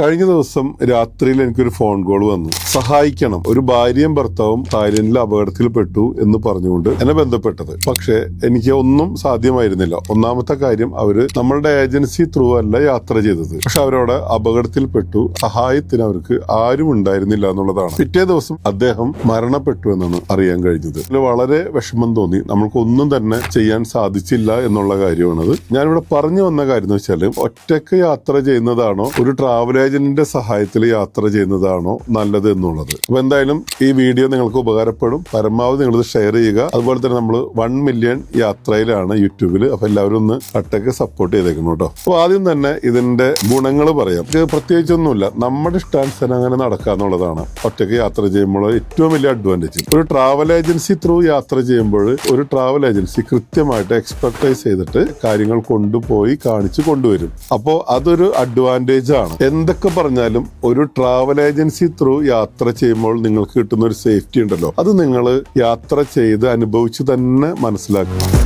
കഴിഞ്ഞ ദിവസം രാത്രിയിൽ എനിക്കൊരു ഫോൺ കോൾ വന്നു. സഹായിക്കണം. ഒരു ഭാര്യയും ഭർത്താവും തായ്ലൻഡിൽ അപകടത്തിൽപ്പെട്ടു എന്ന് പറഞ്ഞുകൊണ്ട് എന്നെ ബന്ധപ്പെട്ടത്. പക്ഷേ എനിക്ക് ഒന്നും സാധ്യമായിരുന്നില്ല. ഒന്നാമത്തെ കാര്യം അവർ നമ്മളുടെ ഏജൻസി ത്രൂ അല്ല യാത്ര ചെയ്തത്. പക്ഷെ അവരവിടെ അപകടത്തിൽപ്പെട്ടു. സഹായത്തിന് അവർക്ക് ആരും ഉണ്ടായിരുന്നില്ല എന്നുള്ളതാണ്. പിറ്റേ ദിവസം അദ്ദേഹം മരണപ്പെട്ടു എന്നാണ് അറിയാൻ കഴിഞ്ഞത്. വളരെ വിഷമം തോന്നി. നമ്മൾക്ക് ഒന്നും തന്നെ ചെയ്യാൻ സാധിച്ചില്ല എന്നുള്ള കാര്യമാണത്. ഞാനിവിടെ പറഞ്ഞു വന്ന കാര്യം എന്ന് വെച്ചാൽ ഒറ്റയ്ക്ക് യാത്ര ചെയ്യുന്നതാണോ? ഒരു ട്രാവൽ ഏജന്റിന്റെ സഹായത്തിൽ യാത്ര ചെയ്യുന്നതാണോ നല്ലത് എന്നുള്ളത്. അപ്പൊ എന്തായാലും ഈ വീഡിയോ നിങ്ങൾക്ക് ഉപകാരപ്പെടും. പരമാവധി നിങ്ങൾ ഷെയർ ചെയ്യുക. അതുപോലെ തന്നെ നമ്മൾ വൺ മില്യൺ യാത്രയിലാണ് യൂട്യൂബിൽ അപ്പൊ എല്ലാവരും ഒന്ന് ഒറ്റയ്ക്ക് സപ്പോർട്ട് ചെയ്തേക്കണം കേട്ടോ. അപ്പൊ ആദ്യം തന്നെ ഇതിന്റെ ഗുണങ്ങൾ പറയാം. ഇത് പ്രത്യേകിച്ചൊന്നുമില്ല. നമ്മുടെ ഇഷ്ടാനുസരണം അങ്ങനെ നടക്കുക എന്നുള്ളതാണ് ഒറ്റയ്ക്ക് യാത്ര ചെയ്യുമ്പോൾ ഏറ്റവും വലിയ അഡ്വാന്റേജ് ഒരു ട്രാവൽ ഏജൻസി ത്രൂ യാത്ര ചെയ്യുമ്പോൾ ഒരു ട്രാവൽ ഏജൻസി കൃത്യമായിട്ട് എക്സ്പെർട്ടൈസ് ചെയ്തിട്ട് കാര്യങ്ങൾ കൊണ്ടുപോയി കാണിച്ചു കൊണ്ടുവരും. അപ്പോൾ അതൊരു അഡ്വാന്റേജ് ആണ്. എന്തൊക്കെ പറഞ്ഞാലും ഒരു ട്രാവൽ ഏജൻസി ത്രൂ യാത്ര ചെയ്യുമ്പോൾ നിങ്ങൾക്ക് കിട്ടുന്ന ഒരു സേഫ്റ്റി ഉണ്ടല്ലോ. അത് നിങ്ങൾ യാത്ര ചെയ്ത് അനുഭവിച്ച് തന്നെ മനസ്സിലാക്കണം